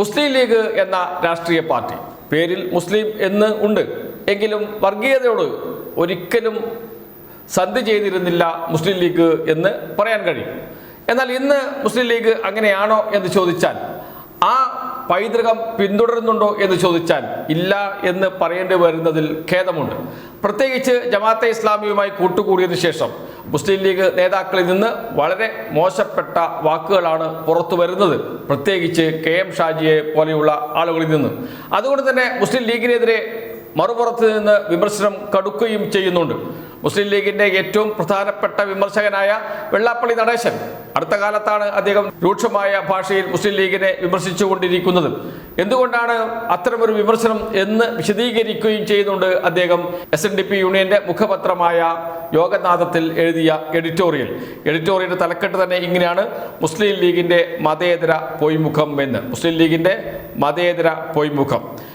മുസ്ലിം league എന്ന രാഷ്ട്രീയ party. പേരിൽ മുസ്ലിം എന്ന് ഉണ്ട്. എങ്കിലും വർഗീയതയോട് ഒരിക്കലും സന്ധി ചെയ്തിരുന്നില്ല മുസ്ലിം ലീഗ് എന്ന് പറയാൻ കഴിയും. എന്നാൽ ഇന്ന് മുസ്ലിം ലീഗ് അങ്ങനെയാണോ എന്ന് ചോദിച്ചാൽ ആ പൈതൃകം പിന്തുടരുന്നുണ്ടോ എന്ന് ചോദിച്ചാൽ ഇല്ല എന്ന് പറയേണ്ടി വരുന്നതിൽ ഖേദമുണ്ട്. പ്രത്യേകിച്ച് ജമാഅത്തെ ഇസ്ലാമിയുമായി കൂട്ടുകൂടിയതിനു ശേഷം മുസ്ലിം ലീഗ് നേതാക്കളിൽ നിന്ന് വളരെ മോശപ്പെട്ട വാക്കുകളാണ് പുറത്തു വരുന്നത്. പ്രത്യേകിച്ച് കെ എം ഷാജിയെ പോലെയുള്ള ആളുകളിൽ നിന്ന്. അതുകൊണ്ട് തന്നെ മുസ്ലിം ലീഗിനെതിരെ മറുപുറത്ത് നിന്ന് വിമർശനം കടുക്കുകയും ചെയ്യുന്നുണ്ട്. മുസ്ലിം ലീഗിന്റെ ഏറ്റവും പ്രധാനപ്പെട്ട വിമർശകനായ വെള്ളാപ്പള്ളി നടേശൻ അടുത്ത കാലത്താണ് അദ്ദേഹം രൂക്ഷമായ ഭാഷയിൽ മുസ്ലിം ലീഗിനെ വിമർശിച്ചുകൊണ്ടിരിക്കുന്നത്. എന്തുകൊണ്ടാണ് അത്തരമൊരു വിമർശനം എന്ന് വിശദീകരിക്കുകയും ചെയ്യുന്നുണ്ട് അദ്ദേഹം? എസ് എൻ ഡി പി യൂണിയന്റെ മുഖപത്രമായ യോഗനാഥത്തിൽ എഴുതിയ എഡിറ്റോറിയൽ. എഡിറ്റോറിയലിന്റെ തലക്കെട്ട് തന്നെ ഇങ്ങനെയാണ്. മുസ്ലിം ലീഗിന്റെ മതേതര പൊയ്മുഖം എന്ന്. മുസ്ലിം ലീഗിന്റെ മതേതര പൊയ്മുഖം.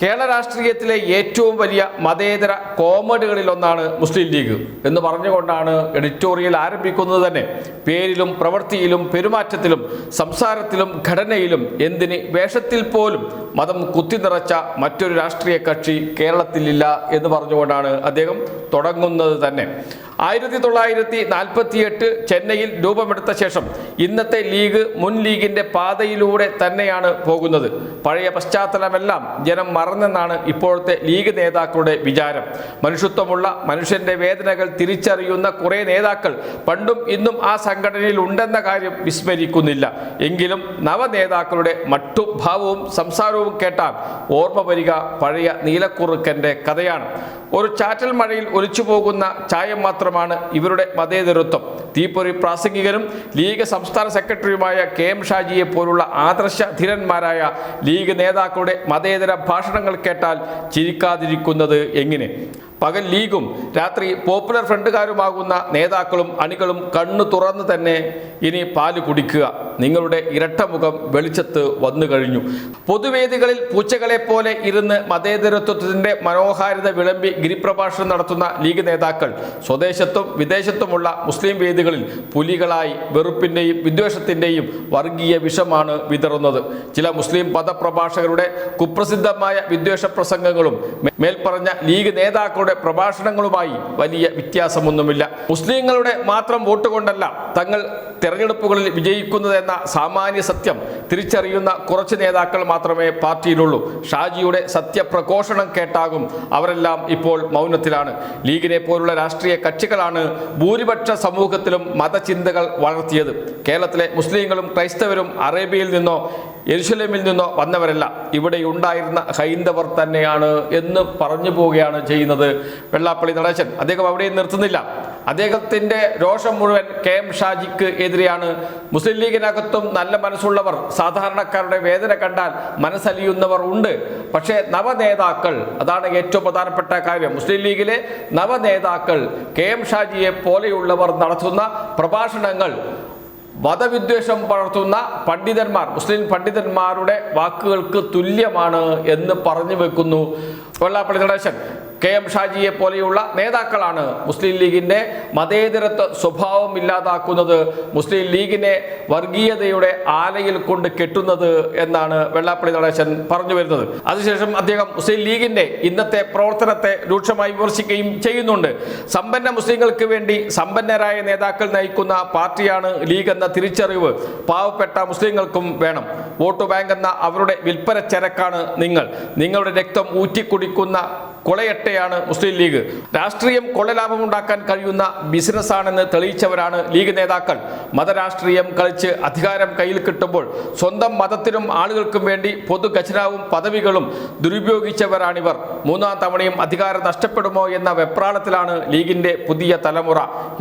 കേരള രാഷ്ട്രീയത്തിലെ ഏറ്റവും വലിയ മതേതര കോമഡികളിൽ ഒന്നാണ് മുസ്ലിം ലീഗ് എന്ന് പറഞ്ഞുകൊണ്ടാണ് എഡിറ്റോറിയൽ ആരംഭിക്കുന്നത് തന്നെ. പേരിലും പ്രവൃത്തിയിലും പെരുമാറ്റത്തിലും സംസാരത്തിലും ഘടനയിലും എന്തിന് വേഷത്തിൽ പോലും മതം കുത്തിനിറച്ച മറ്റൊരു രാഷ്ട്രീയ കക്ഷി കേരളത്തിലില്ല എന്ന് പറഞ്ഞുകൊണ്ടാണ് അദ്ദേഹം തുടങ്ങുന്നത് തന്നെ. ആയിരത്തി തൊള്ളായിരത്തി നാൽപ്പത്തിയെട്ട് ചെന്നൈയിൽ രൂപമെടുത്ത ശേഷം ഇന്നത്തെ ലീഗ് മുൻ ലീഗിന്റെ പാതയിലൂടെ തന്നെയാണ് പോകുന്നത്. പഴയ പശ്ചാത്തലമെല്ലാം ജനം മറന്നെന്നാണ് ഇപ്പോഴത്തെ ലീഗ് നേതാക്കളുടെ വിചാരം. മനുഷ്യത്വമുള്ള മനുഷ്യന്റെ വേദനകൾ തിരിച്ചറിയുന്ന കുറേ നേതാക്കൾ പണ്ടും ഇന്നും ആ സംഘടനയിൽ ഉണ്ടെന്ന കാര്യം വിസ്മരിക്കുന്നില്ല. എങ്കിലും നവനേതാക്കളുടെ മട്ടുഭാവവും സംസാരവും കേട്ടാൽ ഓർമ്മ വരിക പഴയ നീലക്കുറുക്കന്റെ കഥയാണ്. ഒരു ചാറ്റൽ മഴയിൽ ഒലിച്ചു പോകുന്ന ചായം മാത്രമാണ് ഇവരുടെ മതേതരത്വം. തീപ്പൊരി പ്രാസംഗികനും ലീഗ് സംസ്ഥാന സെക്രട്ടറിയുമായ കെ എം ഷാജിയെ പോലുള്ള ആദർശ ധീരന്മാരായ ലീഗ് നേതാക്കളുടെ മതേതര ഭാഷണങ്ങൾ കേട്ടാൽ ചിരിക്കാതിരിക്കുന്നത് എങ്ങനെ? പകൽ ലീഗും രാത്രി പോപ്പുലർ ഫ്രണ്ടുകാരുമാകുന്ന നേതാക്കളും അണികളും കണ്ണു തുറന്ന് തന്നെ ഇനി പാൽ കുടിക്കുക. നിങ്ങളുടെ ഇരട്ടമുഖം വെളിച്ചത്ത് വന്നു കഴിഞ്ഞു. പൊതുവേദികളിൽ പൂച്ചകളെ പോലെ ഇരുന്ന് മതേതരത്വത്തിന്റെ മനോഹാരിത വിളമ്പി ഗിരിപ്രഭാഷണം നടത്തുന്ന ലീഗ് നേതാക്കൾ സ്വദേശത്തും വിദേശത്തുമുള്ള മുസ്ലിം വേദികളിൽ പുലികളായി വെറുപ്പിന്റെയും വിദ്വേഷത്തിന്റെയും വർഗീയ വിഷമാണ് വിതറുന്നത്. ചില മുസ്ലിം പദപ്രഭാഷകരുടെ കുപ്രസിദ്ധമായ വിദ്വേഷ പ്രസംഗങ്ങളും മേൽപ്പറഞ്ഞ ലീഗ് നേതാക്കളുടെ പ്രഭാഷണങ്ങളുമായി വലിയ വ്യത്യാസമൊന്നുമില്ല. മുസ്ലിങ്ങളുടെ മാത്രം വോട്ട് കൊണ്ടല്ല തങ്ങൾ തെരഞ്ഞെടുപ്പുകളിൽ വിജയിക്കുന്നതെന്ന സാമാന്യ സത്യം തിരിച്ചറിയുന്ന കുറച്ച് നേതാക്കൾ മാത്രമേ പാർട്ടിയിലുള്ളൂ. ഷാജിയുടെ സത്യപ്രഘോഷണം കേട്ടാകും അവരെല്ലാം ഇപ്പോൾ മൗനത്തിലാണ്. ലീഗിനെ പോലുള്ള രാഷ്ട്രീയ കക്ഷികളാണ് ഭൂരിപക്ഷ സമൂഹത്തിലും മതചിന്തകൾ വളർത്തിയത്. കേരളത്തിലെ മുസ്ലിങ്ങളും ക്രൈസ്തവരും അറേബ്യയിൽ നിന്നോ യെരുശലേമിൽ നിന്നോ വന്നവരല്ല. ഇവിടെ ഉണ്ടായിരുന്ന ഹൈന്ദവർ തന്നെയാണ് എന്ന് പറഞ്ഞു പോവുകയാണ് ചെയ്യുന്നത് വെള്ളാപ്പള്ളി നടേശൻ. അദ്ദേഹം അവിടെ നിർത്തുന്നില്ല. അദ്ദേഹത്തിന്റെ രോഷം മുഴുവൻ കെ എം ഷാജിക്ക് എതിരെയാണ്. മുസ്ലിം ലീഗിനകത്തും നല്ല മനസ്സുള്ളവർ സാധാരണക്കാരുടെ വേദന കണ്ടാൽ മനസ്സലിയുന്നവർ ഉണ്ട്. പക്ഷേ നവനേതാക്കൾ അതാണ് ഏറ്റവും പ്രധാനപ്പെട്ട കാര്യം. മുസ്ലിം ലീഗിലെ നവനേതാക്കൾ കെ എം ഷാജിയെ പോലെയുള്ളവർ നടത്തുന്ന പ്രഭാഷണങ്ങൾ മതവിദ്വേഷം പുലർത്തുന്ന പണ്ഡിതന്മാർ മുസ്ലിം പണ്ഡിതന്മാരുടെ വാക്കുകൾക്ക് തുല്യമാണ് എന്ന് പറഞ്ഞു വെക്കുന്നു. വെള്ളാപ്പള്ളി നടേശൻ കെ എം ഷാജിയെ പോലെയുള്ള നേതാക്കളാണ് മുസ്ലിം ലീഗിന്റെ മതേതരത്വ സ്വഭാവം ഇല്ലാതാക്കുന്നത്. മുസ്ലിം ലീഗിനെ വർഗീയതയുടെ ആലയിൽ കൊണ്ട് കെട്ടുന്നത് എന്നാണ് വെള്ളാപ്പള്ളി നടേശൻ പറഞ്ഞു വരുന്നത്. അതിനുശേഷം അദ്ദേഹം മുസ്ലിം ലീഗിന്റെ ഇന്നത്തെ പ്രവർത്തനത്തെ രൂക്ഷമായി വിമർശിക്കുകയും ചെയ്യുന്നുണ്ട്. സമ്പന്ന മുസ്ലിങ്ങൾക്ക് വേണ്ടി സമ്പന്നരായ നേതാക്കൾ നയിക്കുന്ന പാർട്ടിയാണ് ലീഗ് എന്ന തിരിച്ചറിവ് പാവപ്പെട്ട മുസ്ലിങ്ങൾക്കും വേണം. വോട്ട് ബാങ്ക് എന്ന അവരുടെ വിൽപ്പന ചരക്കാണ് നിങ്ങൾ. നിങ്ങളുടെ രക്തം ഊറ്റിക്കുടിക്കുന്ന കൊളയട്ടയാണ് മുസ്ലിം ലീഗ്. രാഷ്ട്രീയം കൊള്ളലാഭമുണ്ടാക്കാൻ കഴിയുന്ന ബിസിനസ്സാണെന്ന് തെളിയിച്ചവരാണ് ലീഗ് നേതാക്കൾ. മതരാഷ്ട്രീയം കളിച്ച് അധികാരം കയ്യിൽ കിട്ടുമ്പോൾ സ്വന്തം മതത്തിനും ആളുകൾക്കും വേണ്ടി പൊതു ഖജനാവും പദവികളും ദുരുപയോഗിച്ചവരാണിവർ. മൂന്നാം തവണയും അധികാരം നഷ്ടപ്പെടുമോ എന്ന വെപ്രാളത്തിലാണ് ലീഗിന്റെ പുതിയ തലമുറ.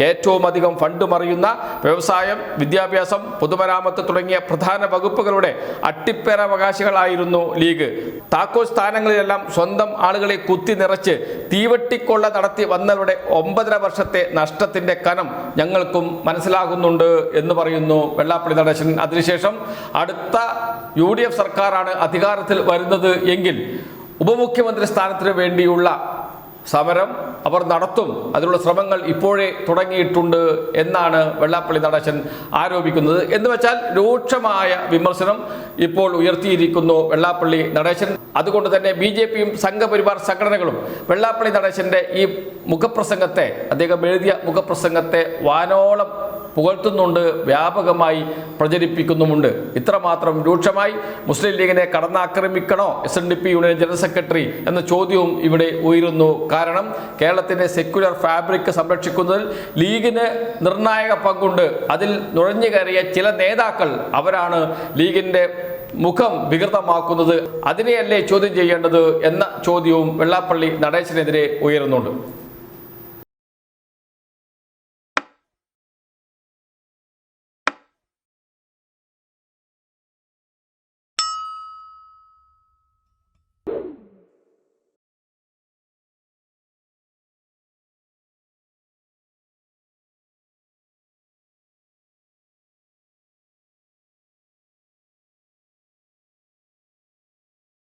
ഏറ്റവും അധികം ഫണ്ട് മറിയുന്ന വ്യവസായം വിദ്യാഭ്യാസം പൊതുമരാമത്ത് തുടങ്ങിയ പ്രധാന വകുപ്പുകളുടെ അട്ടിപ്പേരവകാശികളായിരുന്നു ലീഗ്. താക്കോൽ സ്ഥാനങ്ങളിലെല്ലാം സ്വന്തം ആളുകളെ കുത്തി നിറച്ച് തീവട്ടിക്കൊള്ള നടത്തി വന്നവരുടെ ഒമ്പതര വർഷത്തെ നഷ്ടത്തിന്റെ കനം ഞങ്ങൾക്കും മനസ്സിലാകുന്നുണ്ട് എന്ന് പറയുന്നു വെള്ളാപ്പള്ളി നടേശൻ. അതിനുശേഷം അടുത്ത യു ഡി എഫ് സർക്കാരാണ് അധികാരത്തിൽ വരുന്നത് എങ്കിൽ ഉപമുഖ്യമന്ത്രി സ്ഥാനത്തിന് വേണ്ടിയുള്ള സമരം അവർ നടത്തും. അതിനുള്ള ശ്രമങ്ങൾ ഇപ്പോഴേ തുടങ്ങിയിട്ടുണ്ട് എന്നാണ് വെള്ളാപ്പള്ളി നടേശൻ ആരോപിക്കുന്നത്. എന്ന് വെച്ചാൽ രൂക്ഷമായ വിമർശനം ഇപ്പോൾ ഉയർത്തിയിരിക്കുന്നു വെള്ളാപ്പള്ളി നടേശൻ. അതുകൊണ്ട് തന്നെ ബി ജെ പിയും സംഘപരിവാർ സംഘടനകളും വെള്ളാപ്പള്ളി നടേശന്റെ ഈ മുഖപ്രസംഗത്തെ അദ്ദേഹം എഴുതിയ മുഖപ്രസംഗത്തെ വാനോളം പുകഴ്ത്തുന്നുണ്ട് വ്യാപകമായി പ്രചരിപ്പിക്കുന്നുമുണ്ട്. ഇത്രമാത്രം രൂക്ഷമായി മുസ്ലിം ലീഗിനെ കടന്നാക്രമിക്കണോ? S N D P union general secretary എന്ന ചോദ്യവും ഇവിടെ ഉയരുന്നു. കാരണം കേരളത്തിന്റെ സെക്യുലർ ഫാബ്രിക് സംരക്ഷിക്കുന്നതിൽ ലീഗിന് നിർണായക പങ്കുണ്ട്. അതിൽ നുഴഞ്ഞു കയറിയ ചില നേതാക്കൾ അവരാണ് ലീഗിന്റെ മുഖം വികൃതമാക്കുന്നത്. അതിനെയല്ലേ ചോദ്യം ചെയ്യേണ്ടത് എന്ന ചോദ്യവും വെള്ളാപ്പള്ളി നടേശനെതിരെ ഉയരുന്നുണ്ട്.